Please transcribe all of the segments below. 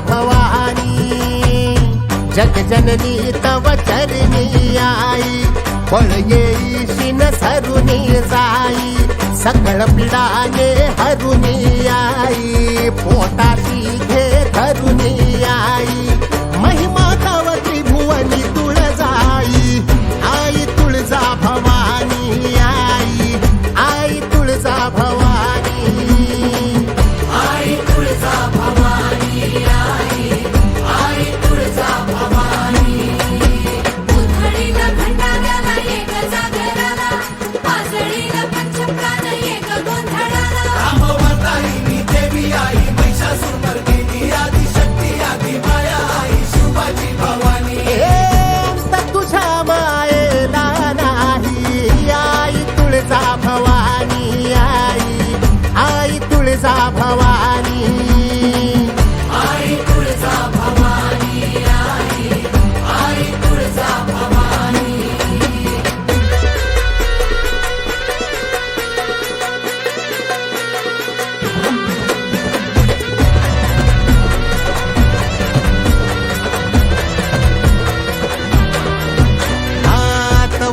भवानी। जग जननी तव चरणी आई। फळ येईशी न सरुनी जाई। सकळ पिडाने हरुनी आई। पोटाशी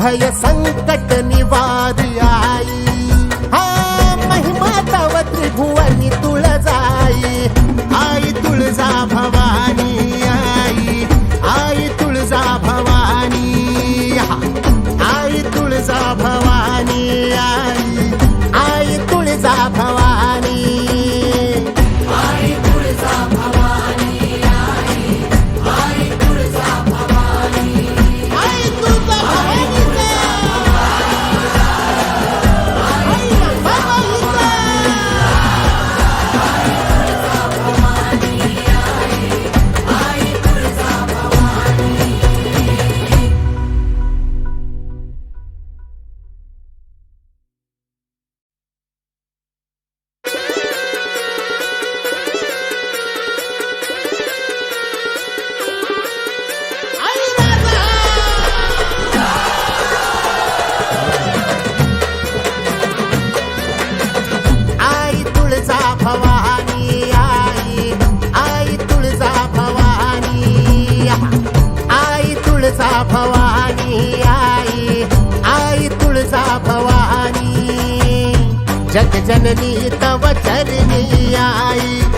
भय संकट निवार आई जग जननी तव चरणी आई।